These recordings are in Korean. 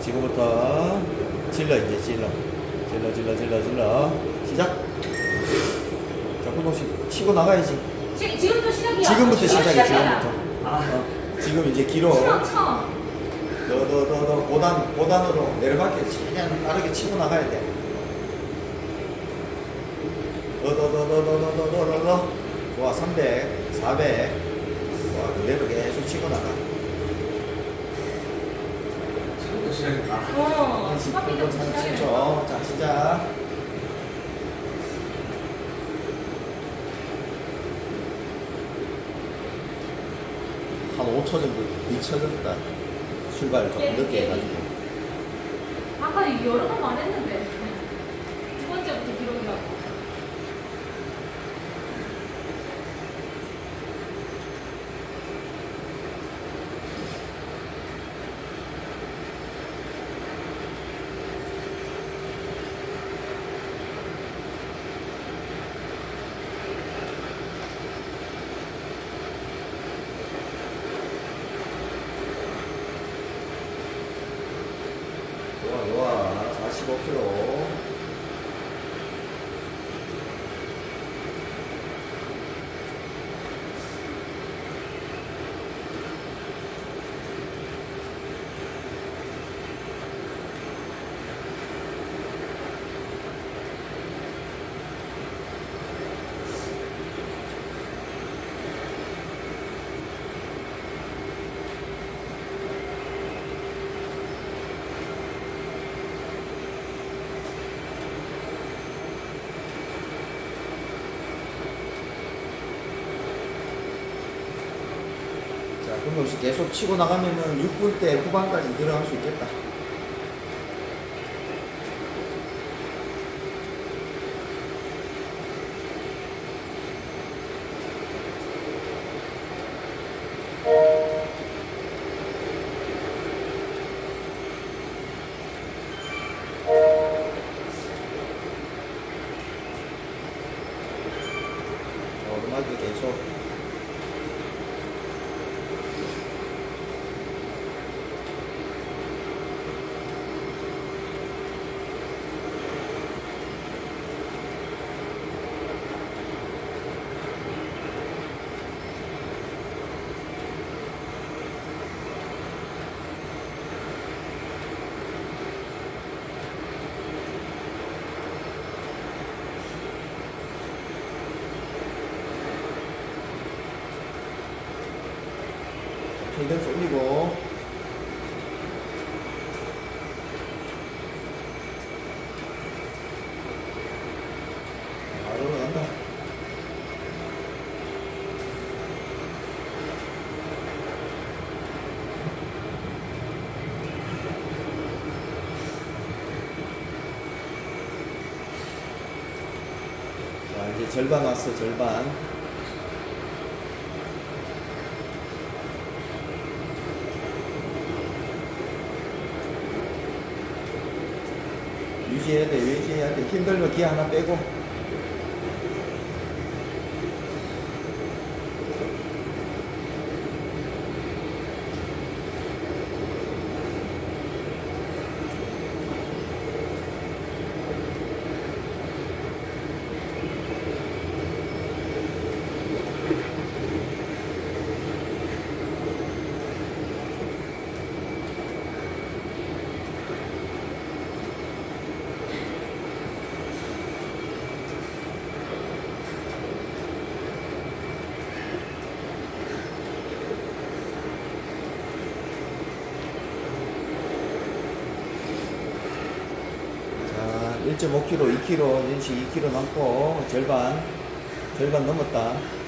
자, 지금부터 질러 이제 질러. 질러 질러 질러 질러. 시작. 자, kun동씨 치고 나가야지. 지, 지금부터 시작이야. 지금부터 지금 시작이야. 지금부터. 아, 어, 지금 이제 길어. 쳐, 쳐. 너너너너 고단 고단으로 내려갈게 최대한 빠르게 치고 나가야 돼. 너너너너너너너너너 좋아 300, 400. 와 그대로 계속 치고 나가. 교실에서 나. 어, 수박이 교실하겠 자, 시작. 한 5초 정도 미쳐졌다. 출발 좀 예. 늦게 해가지고. 아까 여러 번 말했는데. 45kg 자 역시 계속 치고 나가면은 6분 대 후반까지 들어갈 수 있겠다 저렴하게 계속 페이드 쏠리고 바로 간다 자 이제 절반 왔어 절반 유지해야 돼, 유지해야 돼. 힘들면 기어 하나 빼고. 자, 1.5kg, 2kg, 연식 2kg 남고, 절반, 절반 넘었다.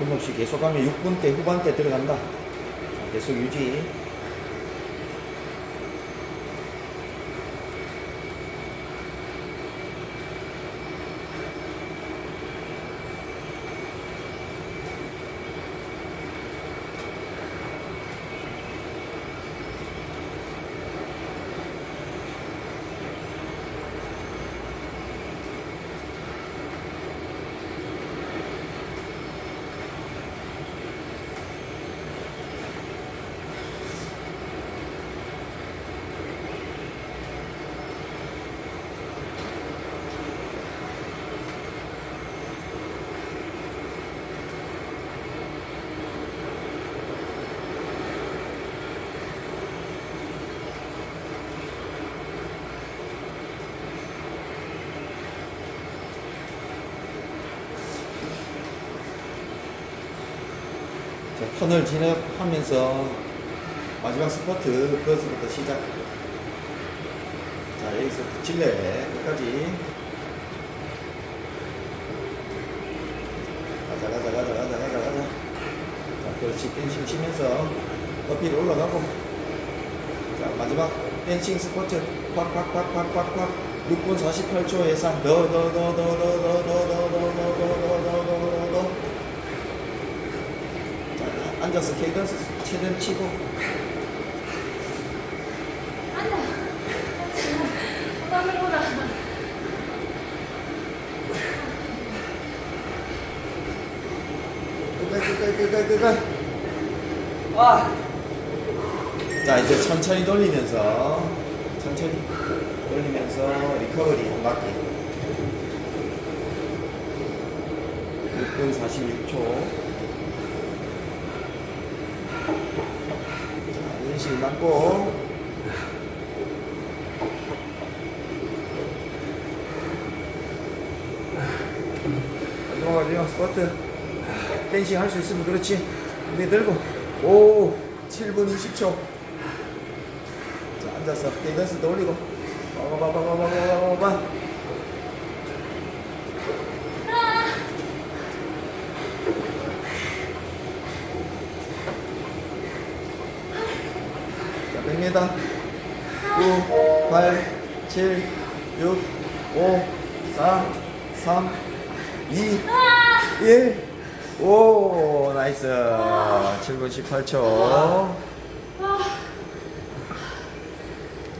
분홍씨 계속 가면 6분 대 후반대 들어간다. 자, 계속 유지. 자, 턴을 진입하면서 마지막 스포트 그것부터 시작. 자, 찔러야 돼. 끝까지. 가자, 가자, 가자, 가자, 가자, 가자. 자, 그렇지. 댄싱 치면서 어필 올라가고. 자, 마지막 댄싱 스포트. 팍팍팍팍팍팍. 6분 48초 예상. 더, 더, 더, 더, 더, 더, 더, 더, 더, 더, 더, 더. 자, 앉아서 케이던스 최대한 치고. 앉아. 아자 이제 천천히 돌리면서 천천히 돌리면서 리커버리 한 바퀴. 6분 46초 맞고 마지막 마지막 스쿼트. 댄싱 할 수 있으면 그렇지. 무대 들고. 오 7분 20초. 자, 앉아서 개근스 돌리고. 빠바바바바바바바 100m 9, 8, 7, 6, 5, 4, 3, 2, 1. 오, 나이스. 7분 18초.